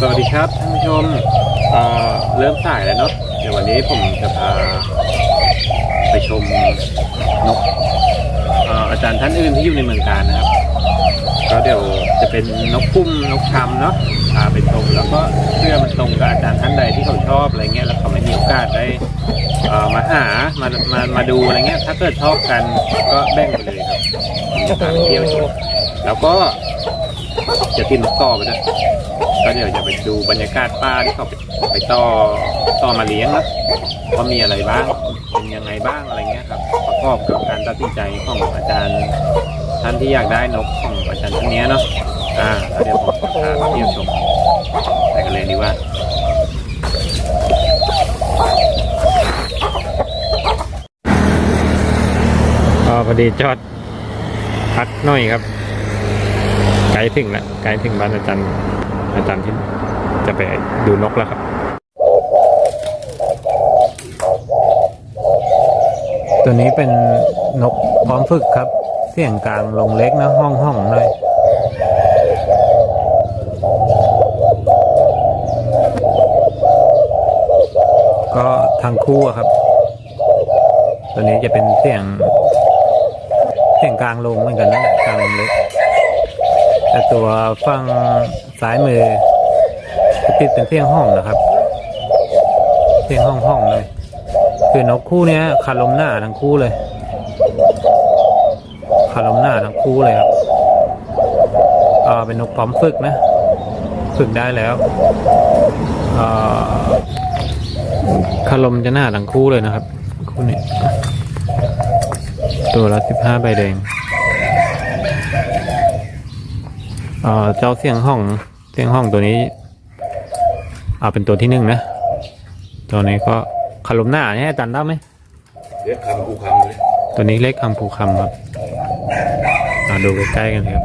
สวัสดีครับท่านผู้ชมเอ่อเริ่มสายแล้วเนาะเดี๋ยววันนี้ผมจะพาไปชมนกเอ่ออาจารย์ท่านอื่นที่อยู่ในเมืองการนะครับ ก็เดี๋ยวจะเป็นนกพุ่มนกคำเนาะพาไปชมแล้วก็เพื่อมันตรงกับอาจารย์ท่านใดที่เขาชอบอะไรเงี้ยแล้วเขาไม่มีโอกาสได้เอ่อมาหามามามาดูอะไรเงี้ย ถ้าเกิดชอบกันก็แบ่งไปเลยครับจะพาไปเที่ยวชมแล้วก็จะกินนกต่อไปด้วย ก็เดี๋ยวจะไปดูบรรยากาศป่าที่เขาไปไปต่อต่อมาเลี้ยงนะว่ามีอะไรบ้างเป็นยังไงบ้างอะไรเงี้ยครับประกอบกับการตัดสินใจของอาจารย์ ท่านที่อยากได้นกของอาจารย์ท่านนี้เนาะอ่าแล้วเดี๋ยวผมพาไปเที่ยวชมไปกันเลยดีกว่าก็พอดีจอดพักหน่อยครับ ไกลถึงแล้วไกลถึงบ้านอาจารย์ อาจารย์ที่จะไปดูนกแล้วครับ ตัวนี้เป็นนกพร้อมฝึกครับ เสียงกลางลงเล็กนะห้องห้องหน่อยก็ทั้งคู่ครับ ตัวนี้จะเป็นเสียง เสียงกลางลงเหมือนกันนะกลางลงเล็กแต่ตัวฝั่ง ซ้ายมือติดเป็นเสียงห้องนะครับ เสียงห้องห้องเลย คือนกคู่เนี้ยคาลมหน้าทั้งคู่เลยคาลมหน้าทั้งคู่เลยครับอ่าเป็นนกพร้อมฝึกนะ ฝึกได้แล้วอ่าคาลมจะหน้าทั้งคู่เลยนะครับ คู่นี้ตัวละสิบห้าใบแดงอ่อเจ้าเสียงห้อง เสียงห้องตัวนี้ เอาเป็นตัวที่หนึ่งนะ ตัวนี้ก็คารมหน้าเนี่ยอาจารย์ได้ไหมเรียกคำกูคำเลยตัวนี้เล็กคำภูคำครับมาดูใกล้ๆกันครับ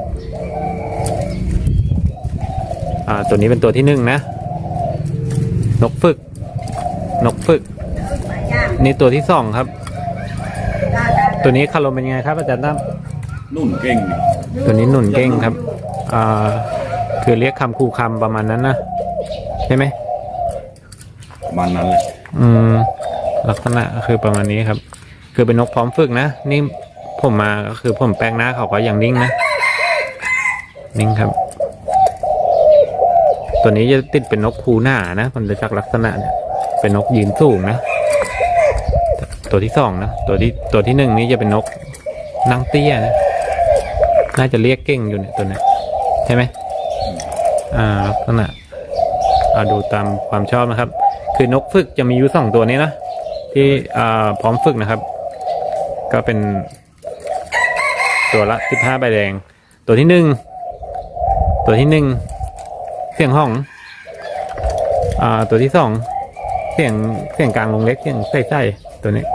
อ่าตัวนี้เป็นตัวที่หนึ่งนะ นกฝึก นกฝึก นี่ตัวที่สองครับ ตัวนี้คารมเป็นไงครับอาจารย์ตั้มนุ่นเก่ง ตัวนี้หนุนเก้งครับอ่า คือเรียกคำคูคำประมาณนั้นนะใช่ไหมประมันนั้นแหละอืม ลักษณะก็คือประมาณนี้ครับ คือเป็นนกพร้อมฝึกนะนี่ผมมาก็คือผมแปลงหน้าเขาก็ยังนิ่งนะนิ่งครับ ตัวนี้จะติดเป็นนกคูหน้านะมันจะจากลักษณะเนี่ยเป็นนกยืนสูงนะตัวที่สองนะตัวที่ตัวที่หนึ่งนี่จะเป็นนกนั่งเตี้ยนะน่าจะเรียกเก่งอยู่เนี่ยตัวเนี้ยใช่ไหม อ่าลักษณะเอาดูตามความชอบนะครับ คือนกฝึกจะมีอยู่สองตัวนี้นะที่อ่าพร้อมฝึกนะครับ ก็เป็น ตัวละสิบห้าใบแดง ตัวที่หนึ่งตัวที่หนึ่งเสียงห้อง อ่า ตัวที่สองเสียงเสียงกลางลงเล็กเสียงใส่ๆตัวนี้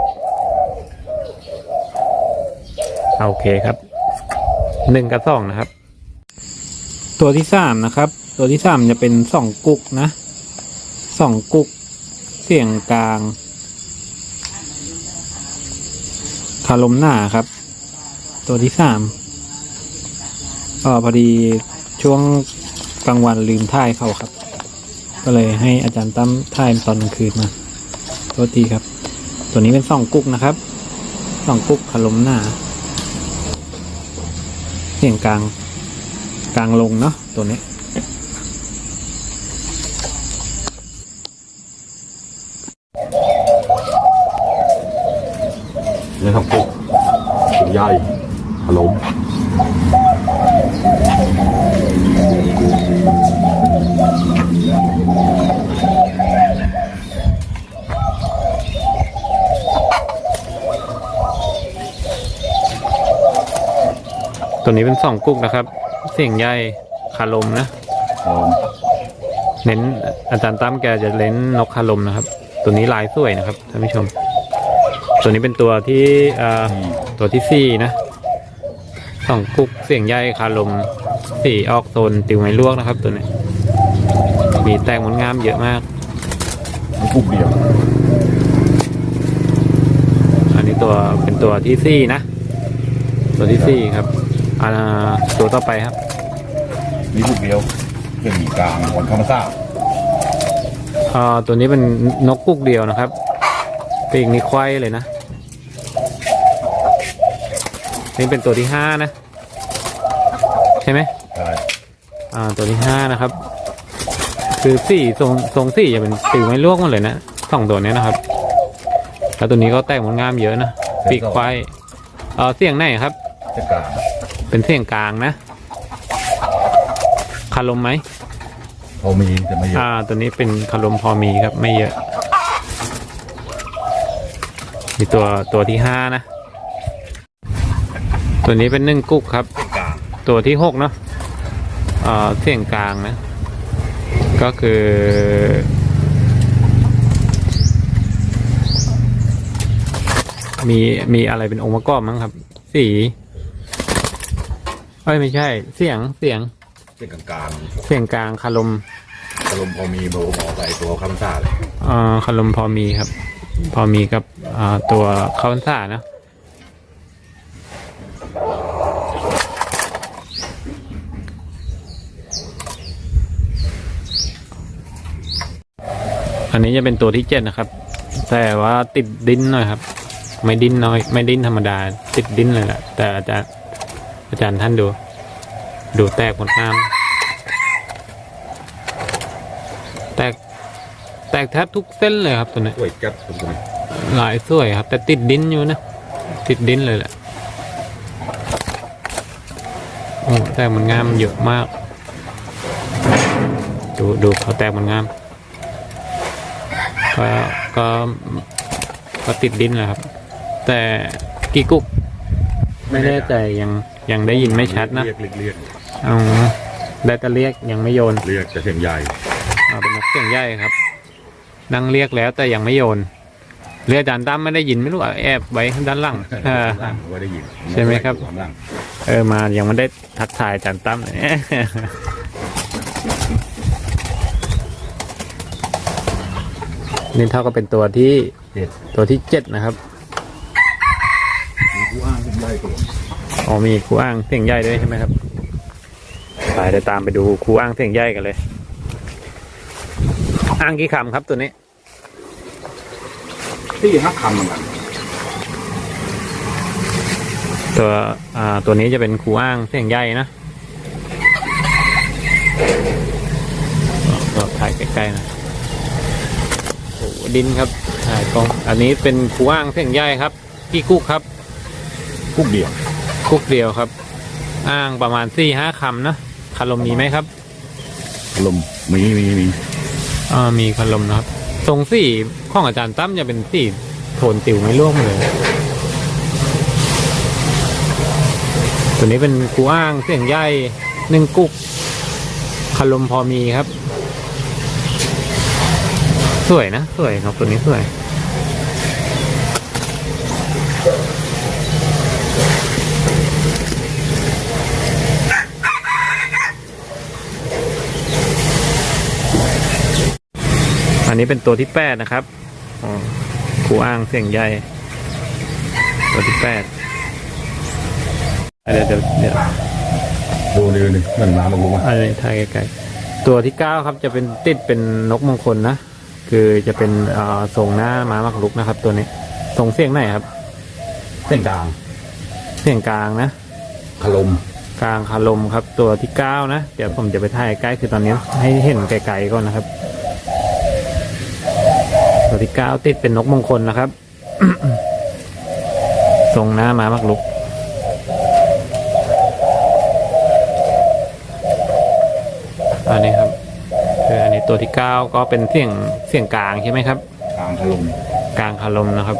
โอเคครับหนึ่งกับสองนะครับ ตัวที่สามนะครับ ตัวที่สามจะเป็นสองกุกนะสองกุก เสียงกลาง คารมหน้าครับ ตัวที่สามก็พอดีช่วงกลางวันลืมท่ายเขาครับ ก็เลยให้อาจารย์ตั้มท่ายตอนกลางคืนมาโทษทีครับ ตัวนี้เป็นสองกุกนะครับสองกุกคารมหน้า เสียงกลางกลางลงเนาะตัวนี้ เรียกคำกูขุนใหญ่ขลมตัวนี้เป็นสองกุ๊กนะครับ เสียงใหญ่คาลมนะขลมเน้นอาจารย์ตั้มแกจะเน้นนกคาลมนะครับ ตัวนี้ลายสวยนะครับท่านผู้ชม ตัวนี้เป็นตัวที่อ่าที่ตัวที่สี่นะสองกุ๊กเสียงใหญ่คาลมสีออกโซนติวไม้ลวกนะครับ ตัวนี้ มีแตงมนงามเยอะมากมันกุกเดียวอันนี้ตัวเป็นตัวที่สี่นะ ตัวที่สี่ครับอ่าตัวต่อไปครับมีกุกเดียวเรื่องมีกลางวันธรรมศาสตร์อ่าตัวนี้เป็นนกกุกเดียวนะครับ ปีกนี้ควายเลยนะ นี่เป็นตัวที่ห้านะ ใช่ไหมใช่อ่าตัวที่ห้านะครับ คือสี่ทรงทรงสี่จะเป็นติวไม่ลวกหมันเลยนะสองตัวเนี้ยนะครับ แล้วตัวนี้ก็แตกมันงามเยอะนะปีกควายเออเสียงไหนครับเจ้ากลางเป็นเสียงกลางนะคารมไหมพอมีแต่ไม่เยอะอ่า ตัวนี้เป็นคารมพอมีครับไม่เยอะ มีตัวตัวที่ห้านะ ตัวนี้เป็นหนึ่งกุ๊กครับเจ้ากลางตัวที่หกเนาะเอ่อเสียงกลางนะ ก็คือ มีมีอะไรเป็นองค์ประกอบมั้งครับ สีเอ้ยไม่ใช่ เสียงเสียงเจ้ากลางกลางเสียงกลางคารมอารมณ์พอมีเบอร์หมอใส่ตัวคำซ่าเลยเอ่อคารมพอมีครับ พอมีกับตัวคาวันซ่านะอันนี้จะเป็นตัวที่เจ็ดนะครับ แต่ว่าติดดิ้นหน่อยครับ ไม่ดิ้นน้อย ไม่ดิ้นธรรมดา ติดดิ้นเลยแหละแต่อาจารย์อาจารย์ท่านดู ดูแตกหมดงาม แตก แต กแทบทุกเส้นเลยครับตัวนี้ช่วยจับตรงนี้หลายสวยครับ แต่ติดดินอยู่นะ ติดดินเลยแหละโอ้แตกมันงามเยอะมาก ดูดูเขาแตกมันงาม ก็ก็ก็ติดดินแหละครับ แต่กีกุก ไม่แน่ใจยังยังได้ยินไม่ชัดนะเรียกเรียกเรียกอ๋อได้แต่เรียกยังไม่โยน เรียกจะเสียงใหญ่เอาเป็นนกเสียงใหญ่ครับ นั่งเรียกแล้วแต่ยังไม่โยนเรียกอาจารย์ตั้มไม่ได้ยินไม่รู้อะแอบไว้ด้านหล่างเออ ล่างว่าได้ยินใช่ไหมครับข้างล่างเออมายังไม่ได้ทักทายอาจารย์ตั้มเลย นี่เท่ากับเป็นตัวที่เจ็ดตัวที่เจ็ดนะครับมีผู้อ้างเสียงใหญ่ตัวอ๋อมีครูอ้างเสียงใหญ่ด้วยใช่ไหมครับไปเดี๋ยวตามไปดูครูอ้างเสียงใหญ่กันเลย อ้างกี่คำครับตัวนี้ที่ห้าคำเหมือนกันตัวอ่าตัวนี้จะเป็นครูอ้างเสียงใหญ่นะก็ถ่ายใกล้ๆนะโอ้ดินครับถ่ายกล้องอันนี้เป็นครูอ้างเสียงใหญ่ครับกี่กุ๊กครับคุกเดียวกุ๊กเดียวครับ อ้างประมาณสี่ห้าคำนะคารมมีไหมครับลมณ์มีมีมี อ่ามีพัดลมนะครับทรงสีของอาจารย์ตั้มจะเป็นสีโทนติวไม่ร่วงเลย ตัวนี้เป็นกูอ้างเสียงใหญ่หนึ่งกุ๊กคารมพอมีครับ สวยนะ สวยครับตัวนี้สวย นนี้เป็นตัวที่แปดนะครับอ๋อครูอ้างเสียงใหญ่ ตัวที่แปดเดี๋ยวเดี๋ยวเดี๋ยวดูดีนี่มันมามารู้ว่าอันนี้ถ่ายใกล้ๆตัวที่เก้าครับจะเป็นติดเป็นนกมงคลนะ คือจะเป็นเอ่อทรงหน้าม้ามักลุกนะครับ ตัวนี้ทรงเสียงไหนครับ เส้นกลาง เสียงกลางนะคลมกลางคารมครับ ตัวที่เก้านะ เดี๋ยวผมจะไปถ่ายใกล้คือตอนนี้ให้เห็นไกลๆก่อนนะครับตัว ที่เก้าติดเป็นนกมงคลนะครับทรงหน้าม้ามักลุก อันนี้ครับคืออันนี้ตัวที่เก้าก็เป็นเสียงเสียงกลางใช่ไหมครับ กลางคลมกลางคารมนะครับ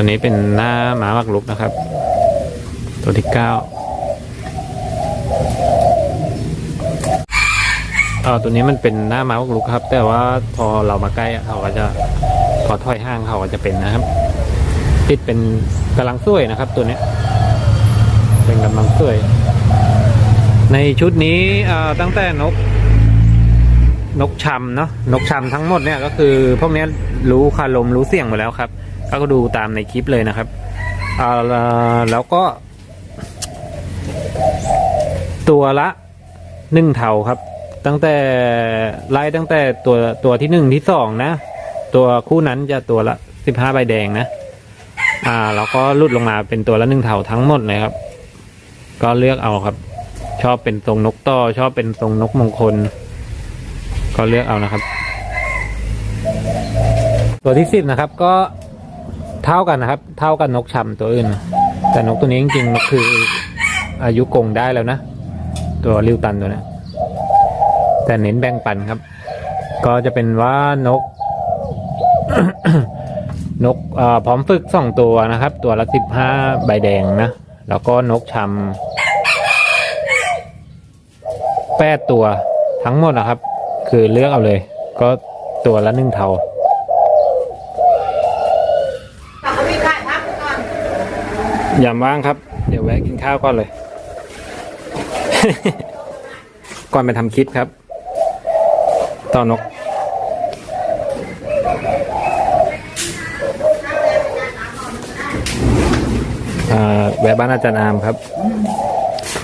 ตัวนี้เป็นหน้าหมามักลุกนะครับ ตัวที่เก้าเออตัวนี้มันเป็นหน้าหมามักลุกครับ แต่ว่าพอเรามาใกล้อะเขาก็จะพอถอยห่างเขาก็จะเป็นนะครับ ติดเป็นกำลังสวยนะครับ ตัวเนี้ยเป็นกำลังสวย ในชุดนี้เอ่อตั้งแต่นกนกชำเนาะนกชำทั้งหมดเนี่ยก็คือ พวกนี้รู้คารมรู้เสียงหมดแล้วครับ ก็ดูตามในคลิปเลยนะครับอ่าแล้วก็ ตัวละหนึ่งเท่าครับ ตั้งแต่ไล่ตั้งแต่ตัวตัวที่หนึ่งที่สองนะ ตัวคู่นั้นจะตัวละสิบห้าใบแดงนะ อ่าแล้วก็ลุดลงมาเป็นตัวละหนึ่งเท่าทั้งหมดเลยครับ ก็เลือกเอาครับ ชอบเป็นทรงนกต่อ ชอบเป็นทรงนกมงคล ก็เลือกเอานะครับ ตัวที่สิบนะครับก็ เท่ากันนะครับ เท่ากันนกชำตัวอื่นนะแต่นกตัวนี้จริงๆมันคืออายุกงได้แล้วนะ ตัวริวตันตัวนี้แต่เน้นแบ่งปันครับ ก็จะเป็นว่านก นกเอ่อพร้อมฝึกสองตัวนะครับ ตัวละสิบห้าใบแดงนะ แล้วก็นกชำแปดตัวทั้งหมดนะครับ คือเลือกเอาเลย ก็ตัวละหนึ่งเท่าก็มีขายพักก่อน ยามว่างครับ เดี๋ยวแวะกินข้าวก่อนเลย ก่อนไปทำคลิปครับ ต่อนกอ่าแวะบ้านอาจารย์อามครับ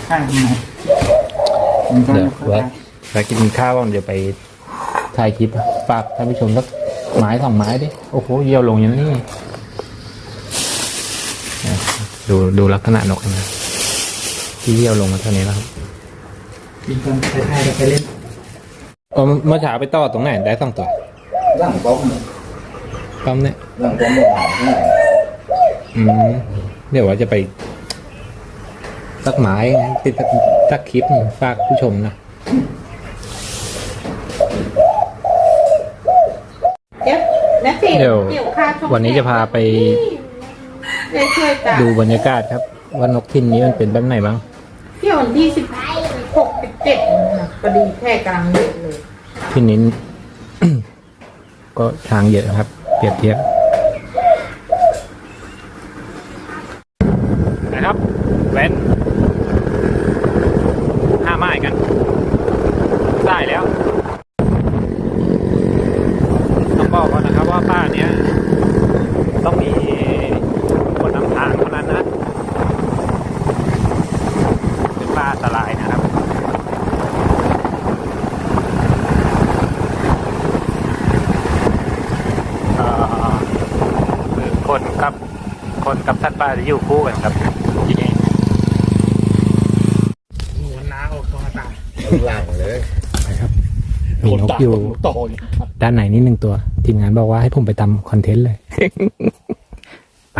ใช่ไหมมันก็เดี๋ยวแวะแวะกินข้าวก่อนเดี๋ยวไปถ่ายคลิปฝากท่านผู้ชมสักไม้สองไม้ดิ โอ้โห เยี่ยวลงอย่างนี้เนี่ย ดูดูลักษณะนกนะที่เยี่ยวลงมาเท่านี้แล้วครับกินคนไทยๆไปเล่นเออเมื่อเช้าไปต่อตรงไหนได้สองตัวร่างป้อมปั๊มเนี่ยร่างป้อมโมหะที่ไหนอืมเดี๋ยวว่าจะไปสักไม้ติดสักสักคลิปหนึ่งฝากผู้ชมนะเดี๋ยวนะสิเดี๋ยวเดี๋ยวค่าชมวันนี้จะพาไป เดี๋ยวช่วยกันดูบรรยากาศครับว่านกทินนี้มันเป็นแบบไหนบ้าง เที่ยววันที่สิบหกสิบเจ็ดนะพอดีแค่กลางเดือนเลยทินนี้ ก็ช้างเยอะครับ เปรียบเทียบนะครับแว้นห้าไม้กัน ได้แล้ว ต้องบอกก่อนนะครับว่าป้าเนี้ยต้องมีคนนำทางเท่านั้นนะ เป็นป้าอันตรายนะครับ เอ่อคือคนกับคนกับสัตว์ ป่าจะอยู่คู่กันครับทีนี้หัวน้าออกตัวตาหลังเลยมีนกอยู่โตเนี่ยด้านไหนนี่หนึ่งตัว ทีมงานบอกว่าให้ผมไปทำคอนเทนต์เลย ไป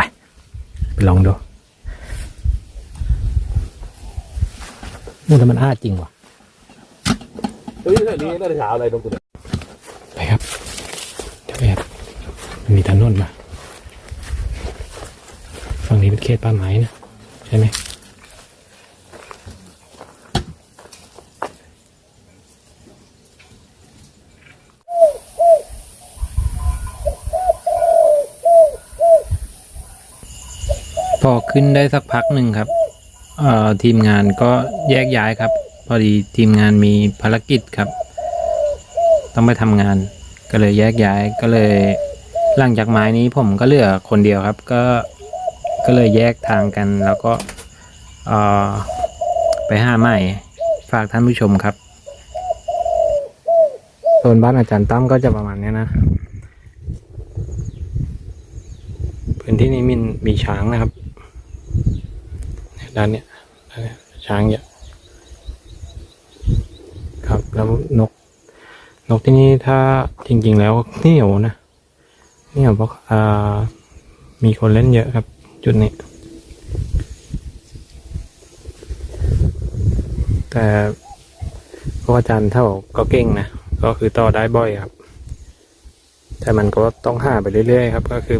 ไปลองดูนู่นแต่มันอ้าจริงว่ะเฮ้ยเรื่องนี้น่าจะเช้าอะไรตรงกูเนี่ยไปครับเดี๋ยวไปครับมันมีถนนมาฝั่งนี้ เขตป่าไม้นะใช่ไหมพอขึ้นได้สักพักหนึ่งครับเอ่อทีมงานก็แยกย้ายครับ พอดีทีมงานมีภารกิจครับ ต้องไปทำงาน ก็เลยแยกย้ายก็เลยหลังจากไม้นี้ผมก็เหลือคนเดียวครับ ก็ ก็เลยแยกทางกัน แล้วก็ไปหาใหม่ฝากท่านผู้ชมครับโซนบ้านอาจารย์ตั้มก็จะประมาณนี้นะพื้นที่นี้มีมีช้างนะครับด้านเนี้ยช้างเยอะครับแล้วนก นกที่นี่ถ้าจริง ๆ แล้วเหนียวนะเหนียวเพราะอ่ามีคนเล่นเยอะครับ จุดนี้ แต่พวกอาจารย์เท่าก็เก่งนะ ก็คือต่อได้บ่อยครับ แต่มันก็ต้องหาไปเรื่อยๆครับ ก็คือ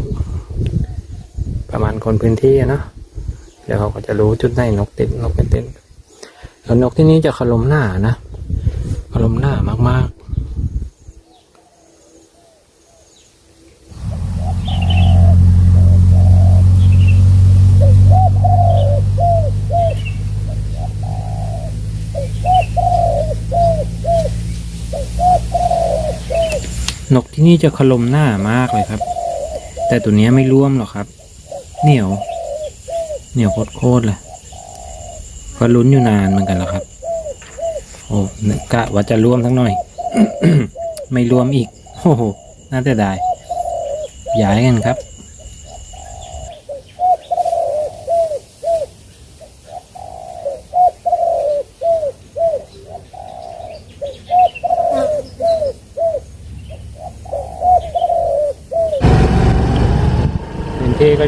ประมาณคนพื้นที่นะเดี๋ยวเขาก็จะรู้จุดไหนนกติดนกไม่ติดแล้วนกที่นี่จะขลมหน้านะขลมหน้ามากๆ นกที่นี่จะขลมหน้ามากเลยครับ แต่ตัวนี้ไม่ร่วมหรอกครับ เหนียว เหนียวโคตรๆเลยก็ลุ้นอยู่นานเหมือนกันแล้วครับ โอ้กกะว่าจะร่วมทั้งหน่อย ไม่ร่วมอีก โอ้โห น่าจะได้ย้ายกันครับ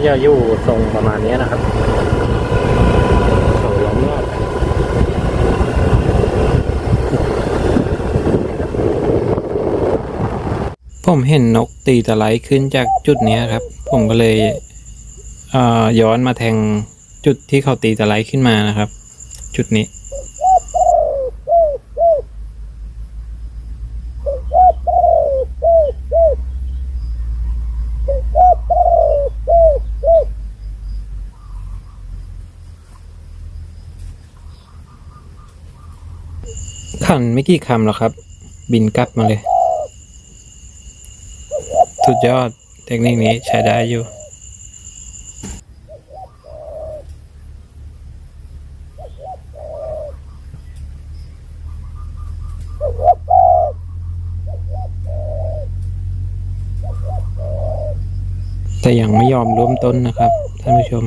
จะอยู่ทรงประมาณนี้นะครับเขาล้อมรอบผมเห็นนกตีตะไลขึ้นจากจุดนี้ครับ ผมก็เลยเย้อนมาแทงจุดที่เขาตีตะไลขึ้นมานะครับ จุดนี้ ขันไม่กี่คำหรอกครับ บินกลับมาเลย สุดยอดเทคนิคนี้ใช้ได้อยู่แต่ยังไม่ยอมร่วมต้นนะครับท่านผู้ชม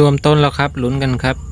รวมต้นแล้วครับลุ้นกันครับ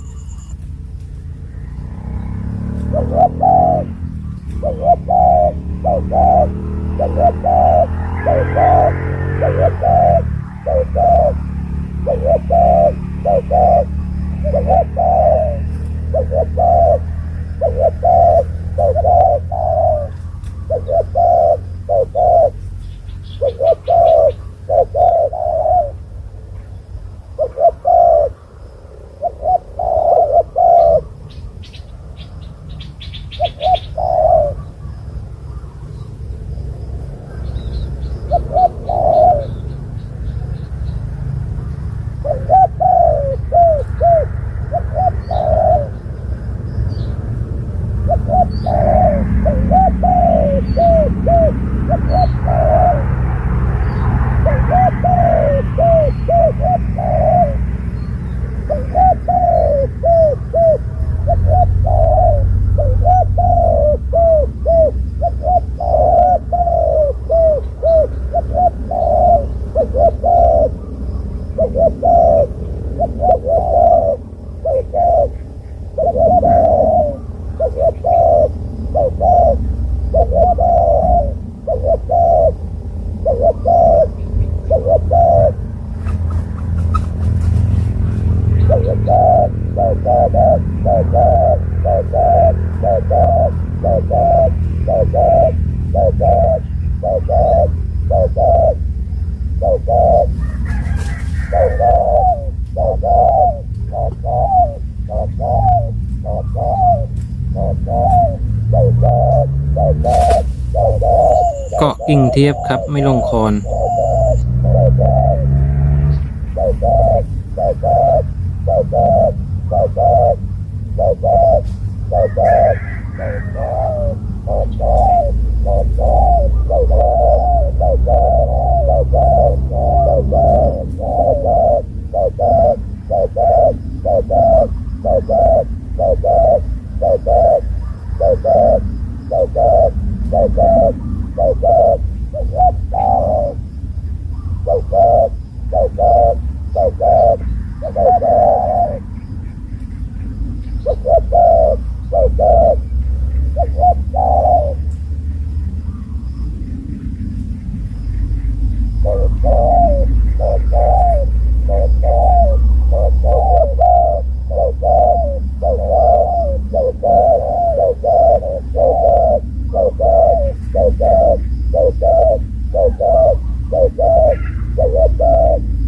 ทียบครับไม่ลงคอน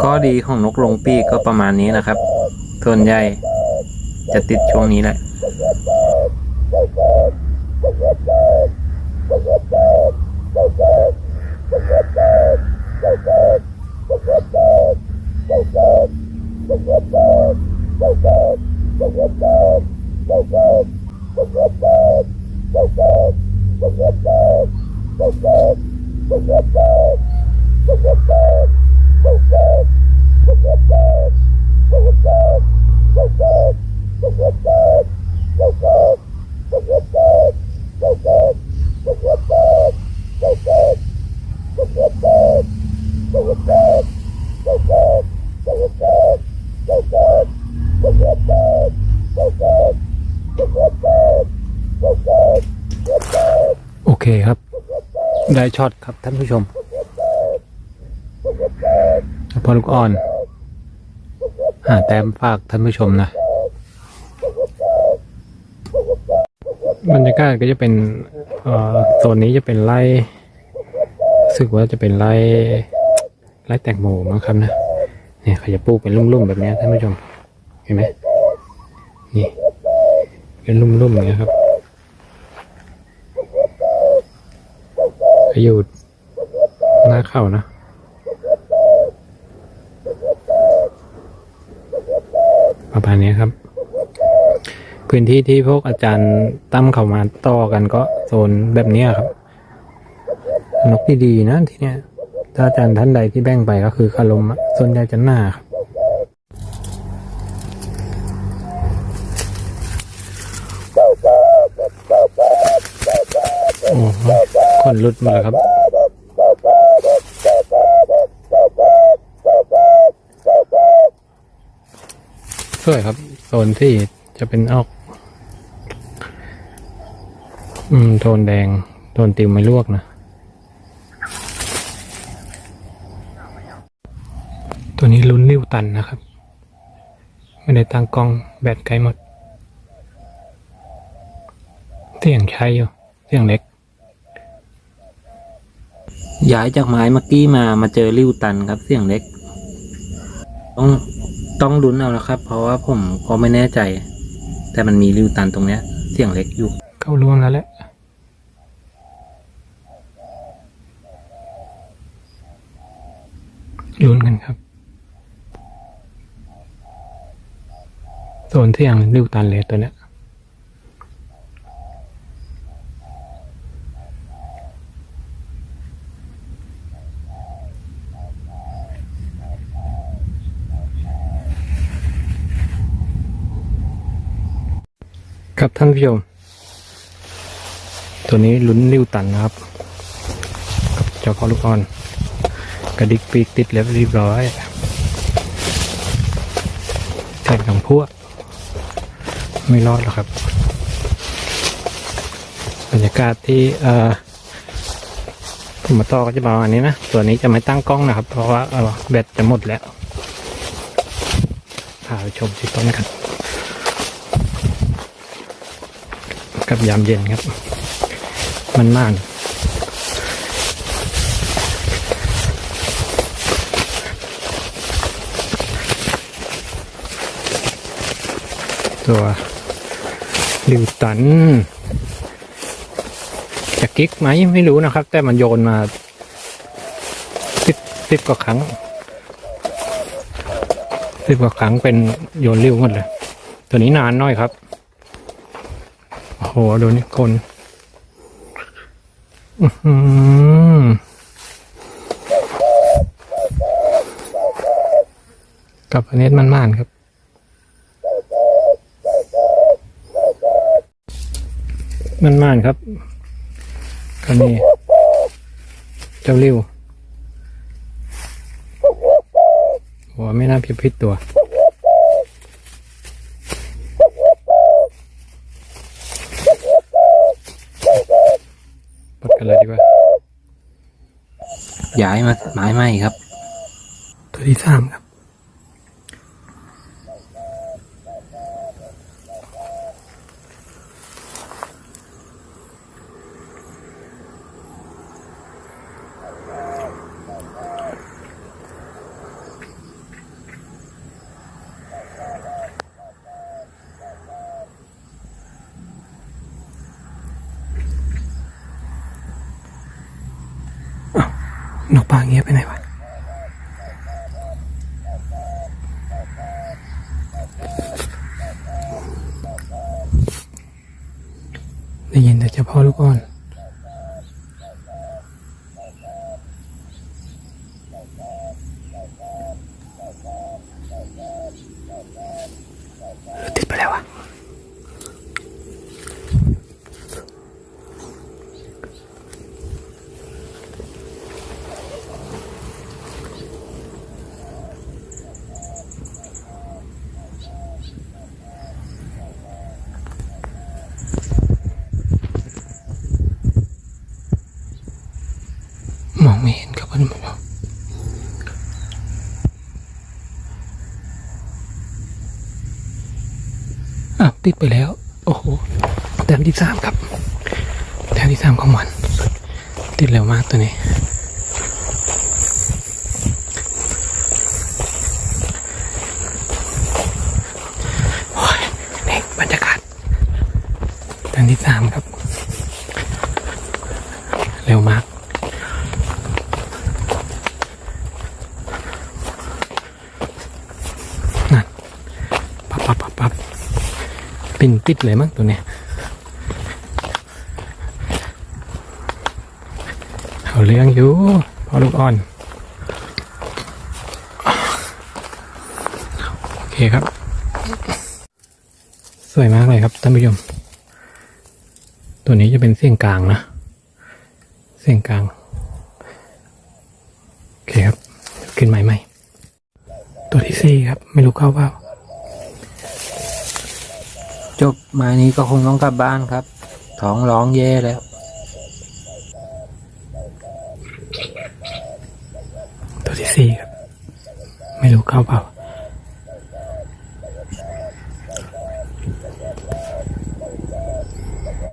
ข้อดี ของนกลงปีกก็ประมาณนี้นะครับส่วนใหญ่จะติดช่วงนี้แหละ ได้ช็อตครับท่านผู้ชมพอลูกอ่อนหาแต้มฝากท่านผู้ชมนะบรรยากาศก็จะเป็นเอ่อโซนนี้จะเป็นไร่สึกว่าจะเป็นไร่ไร่แตงโมมั้งครับนะเนี่ยเขาจะปลูกเป็นลุ่มๆแบบนี้ท่านผู้ชมเห็นไหมนี่เป็นลุ่มๆอย่างเงี้ครับ อยู่หน้าเข้านะประมาณนี้ครับ พื้นที่ที่พวกอาจารย์ตั้มเข้ามาต่อกันก็โซนแบบนี้ครับ นกที่ดีนะที่เนี้ยถ้าอาจารย์ท่านใดที่แบ่งไปก็คือคารมส่วนใหญ่จะหน้าครับโอ้ คนรุดมาแล้วครับ สวยครับ โซนที่จะเป็นออก อืม โทนแดง โทนติวไม่ลวกนะตัวนี้ลุ้นริ้วตันนะครับ ไม่ได้ตั้งกล้องแบตไกลหมดเสียงใช้อยู่เสียงเล็ก ย้ายจากไม้เมื่อกี้มามาเจอริ้วตันครับเสียงเล็ก ต้องต้องลุ้นเอาล้วครับ เพราะว่าผมก็ไม่แน่ใจ แต่มันมีริ้วตันตรงเนี้ย เสียงเล็กอยู่ เข้าร่วมแล้วแหละลุ้นกันครับโซนเที่ยงริ้วตันเลยตัวเนี้ย ครับท่านผู้ชม ตัวนี้ลุ้นริ้วตันนะครับกับเจ้าพ่อลูกอ่อน กระดิกปีกติดแล้วเรียบร้อยแทนกับพวก ไม่รอดหรอกครับ บรรยากาศที่เอ่อผมมาต่อก็จะประมาณนี้นะ ตัวนี้จะไม่ตั้งกล้องนะครับ เพราะว่าเออแบตจะหมดแล้วพาไปชมที่ต้นกัน กับยามเย็นครับ มันมากตัวลิวตันจะกิ๊กไหมไม่รู้นะครับ แต่มันโยนมาสิบสิบกว่าครั้งสิบกว่าครั้งเป็นโยนริ้วหมดเลย ตัวนี้นานน้อยครับ โอ้โหดูนี่คนอื้อหือกับเนตมันม่านครับ มันม่านครับก็นี่เจ้าริ้วหัวไม่น่าพิพิษตัว ปลดกันเลยดีกว่า ย้ายมาไม้ไหมครับ ตัวที่สามครับ อ้าวนกปลาเงี้ยบไปไหนวะ ได้ยินแต่เฉพาะลูกอ่อน ติดไปแล้ววะมองไม่เห็นครับท่านผู้ชมอะ ติดไปแล้ว โอ้โหแต้มที่สามครับแต้มที่สามของมัน ติดเร็วมากตัวนี้ โอ้ยนี่บรรยากาศแต้มที่สามครับ เร็วมาก นั่นปับปับปับปับ ปิ่นติดเลยมั้งตัวเนี้ยเอาเรื่องอยู่พอลูกอ่อนโอเคครับ สวยมากเลยครับท่านผู้ชมตัวนี้จะเป็นเสียงกลางนะเสียงกลางโอเคครับขึ้นใหม่ใหม่ตัวที่สี่ครับ ไม่รู้เข้าเปล่า จบไม้นี้ก็คงต้องกลับบ้านครับ ท้องร้องแย่แล้ว ตัวที่สี่ครับ ไม่รู้เข้าเปล่า